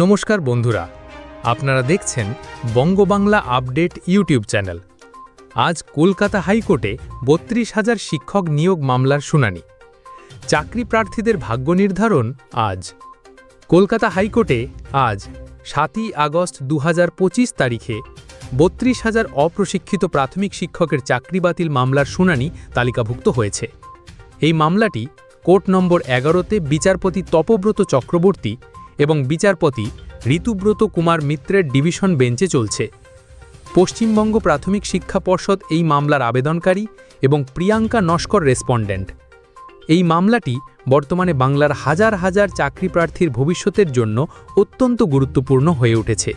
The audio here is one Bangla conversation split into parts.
নমস্কার বন্ধুরা, আপনারা দেখছেন বঙ্গবাংলা আপডেট ইউটিউব চ্যানেল। আজ কলকাতা হাইকোর্টে বত্রিশ হাজার শিক্ষক নিয়োগ মামলার শুনানি। চাকরি প্রার্থীদের ভাগ্য নির্ধারণ আজ। কলকাতা হাইকোর্টে আজ সাতই আগস্ট দু হাজার পঁচিশ তারিখে বত্রিশ হাজার অপ্রশিক্ষিত প্রাথমিক শিক্ষকের চাকরি বাতিল মামলার শুনানি তালিকাভুক্ত হয়েছে। এই মামলাটি কোর্ট নম্বর এগারোতে বিচারপতি তপব্রত চক্রবর্তী এবং বিচারপতি ঋতুব্রত কুমার মিত্রের ডিভিশন বেঞ্চে চলছে। পশ্চিমবঙ্গ প্রাথমিক শিক্ষা পর্ষদ এই মামলার আবেদনকারী এবং প্রিয়াঙ্কা নস্কর রেসপন্ডেন্ট। এই মামলাটি বর্তমানে বাংলার হাজার হাজার চাকরি প্রার্থীর ভবিষ্যতের জন্য অত্যন্ত গুরুত্বপূর্ণ হয়ে উঠেছে।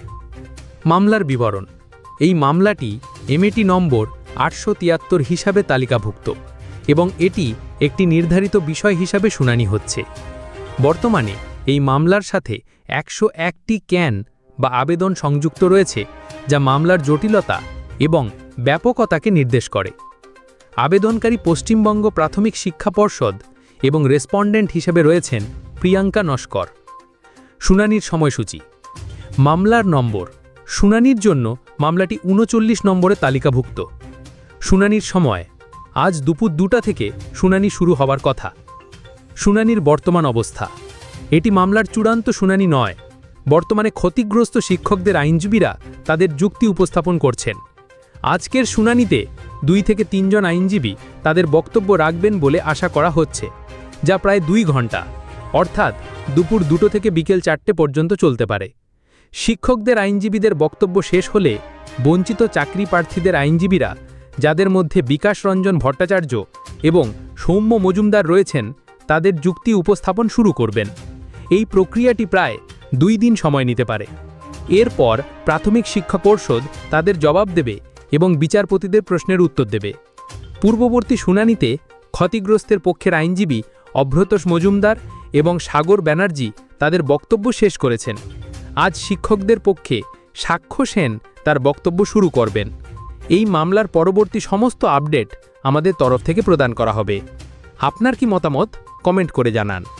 মামলার বিবরণ। এই মামলাটি এমএটি নম্বর আটশো তিয়াত্তর হিসাবে তালিকাভুক্ত এবং এটি একটি নির্ধারিত বিষয় হিসাবে শুনানি হচ্ছে। বর্তমানে এই মামলার সাথে একশো একটি ক্যান বা আবেদন সংযুক্ত রয়েছে, যা মামলার জটিলতা এবং ব্যাপকতাকে নির্দেশ করে। আবেদনকারী পশ্চিমবঙ্গ প্রাথমিক শিক্ষা পর্ষদ এবং রেসপন্ডেন্ট হিসেবে রয়েছেন প্রিয়াঙ্কা নস্কর। শুনানির সময়সূচি। মামলার নম্বর। শুনানির জন্য মামলাটি উনচল্লিশ নম্বরে তালিকাভুক্ত। শুনানির সময়। আজ দুপুর দুটা থেকে শুনানি শুরু হবার কথা। শুনানির বর্তমান অবস্থা। এটি মামলার চূড়ান্ত শুনানি নয়। বর্তমানে ক্ষতিগ্রস্ত শিক্ষকদের আইনজীবীরা তাদের যুক্তি উপস্থাপন করছেন। আজকের শুনানিতে দুই থেকে তিনজন আইনজীবী তাদের বক্তব্য রাখবেন বলে আশা করা হচ্ছে, যা প্রায় দুই ঘণ্টা অর্থাৎ দুপুর দুটো থেকে বিকেল চারটে পর্যন্ত চলতে পারে। শিক্ষকদের আইনজীবীদের বক্তব্য শেষ হলে বঞ্চিত চাকরি প্রার্থীদের আইনজীবীরা, যাদের মধ্যে বিকাশ রঞ্জন ভট্টাচার্য এবং সৌম্য মজুমদার রয়েছেন, তাদের যুক্তি উপস্থাপন শুরু করবেন। এই প্রক্রিয়াটি প্রায় দুই দিন সময় নিতে পারে। এরপর প্রাথমিক শিক্ষা পর্ষদ তাদের জবাব দেবে এবং বিচারপতিদের প্রশ্নের উত্তর দেবে। পূর্ববর্তী শুনানিতে ক্ষতিগ্রস্তের পক্ষের আইনজীবী অভ্রতোষ মজুমদার এবং সাগর ব্যানার্জি তাদের বক্তব্য শেষ করেছেন। আজ শিক্ষকদের পক্ষে সাক্ষ্য সেন তার বক্তব্য শুরু করবেন। এই মামলার পরবর্তী সমস্ত আপডেট আমাদের তরফ থেকে প্রদান করা হবে। আপনার কি মতামত? কমেন্ট করে জানান।